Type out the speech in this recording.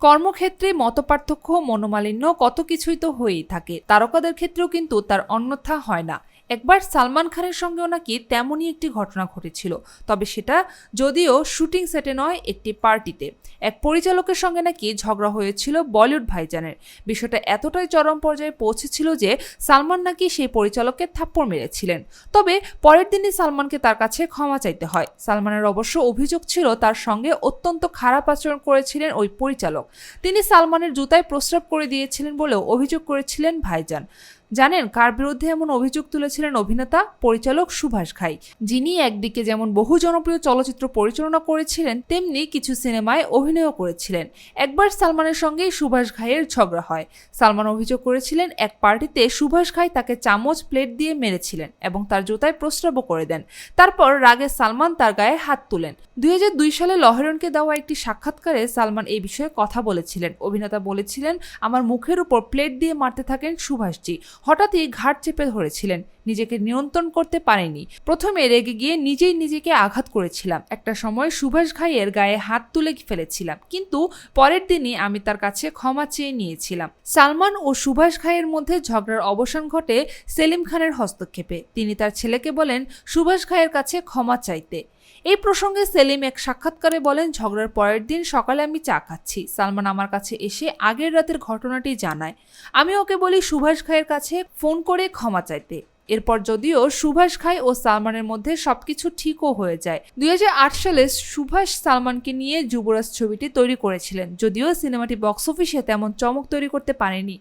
কর্মক্ষেত্রে মতপার্থক্য মনোমালিন্য কত কিছুই তো হয়েই থাকে। তারকাদের ক্ষেত্রেও কিন্তু তার অন্যথা হয় না। একবার সালমান খানের সঙ্গেও নাকি তেমনই একটি ঘটনা ঘটেছিল। তবে সেটা যদিও শুটিং সেটে নয়, একটি পার্টিতে। এক পরিচালকের সঙ্গে নাকি ঝগড়া হয়েছিল বলিউড ভাইজানের। বিষয়টা এতটাই চরম পর্যায়ে পৌঁছেছিল যে সালমান নাকি সেই পরিচালককে থাপ্পড় মেরেছিলেন। তবে পরের দিনই সালমানকে তার কাছে ক্ষমা চাইতে হয়। সালমানের অবশ্য অভিযোগ ছিল তার সঙ্গে অত্যন্ত খারাপ আচরণ করেছিলেন ওই পরিচালক। তিনি সালমানের জুতায় প্রস্রাব করে দিয়েছিলেন বলেও অভিযোগ করেছিলেন ভাইজান। জানেন, কার বিরুদ্ধে এমন অভিযোগ তুলেছিলেন অভিনেতা, পরিচালক সুভাষ ঘাই। যিনি একদিকে যেমন বহু জনপ্রিয় চলচ্চিত্র পরিচালনা করেছিলেন, তেমনি কিছু সিনেমায় অভিনয়ও করেছিলেন। একবার সালমানের সঙ্গেই সুভাষ ঘাইয়ের ঝগড়া হয়। সালমান অভিযোগ করেছিলেন, এক পার্টিতে সুভাষ ঘাই তাকে চামচ প্লেট দিয়ে মেরেছিলেন এবং তার জুতায় প্রস্রাবও করে দেন। তারপর রাগে সালমান তার গায়ে হাত তুলেন। দুই হাজার দুই সালে লহরনকে দেওয়া একটি সাক্ষাৎকারে সালমান এই বিষয়ে কথা বলেছিলেন। অভিনেতা বলেছিলেন, আমার মুখের উপর প্লেট দিয়ে মারতে থাকেন সুভাষজি। হঠাৎই ঘাট চেপে ধরেছিলেন। নিজেকে নিয়ন্ত্রণ করতে পারেনি। প্রথমে রেগে গিয়ে নিজেই নিজেকে আঘাত করেছিলাম। একটা সময় সুভাষ ঘাইয়ের গায়ে হাত তুলে ফেলেছিলাম। কিন্তু পরের দিনই আমি তার কাছে ক্ষমা চেয়ে নিয়েছিলাম। সালমান ও সুভাষ ঘাইয়ের মধ্যে ঝগড়ার অবসান ঘটে সেলিম খানের হস্তক্ষেপে। তিনি তার ছেলেকে বলেন, সুভাষ ঘাইয়ের কাছে ক্ষমা চাইতে। এই প্রসঙ্গে সেলিম এক সাক্ষাৎকারে বলেন, ঝগড়ার পরের দিন সকালে আমি চা খাচ্ছি। সালমান আমার কাছে এসে আগের রাতের ঘটনাটি জানায়। আমি ওকে বলি, সুভাষ খাইয়ের কাছে ফোন করে ক্ষমা চাইতে। এরপর যদিও সুভাষ খাই ও সালমানের মধ্যে সবকিছু ঠিকও হয়ে যায়। দুই হাজার আট সালে সুভাষ সালমানকে নিয়ে যুবরাজ ছবিটি তৈরি করেছিলেন, যদিও সিনেমাটি বক্স অফিসে তেমন চমক তৈরি করতে পারেনি।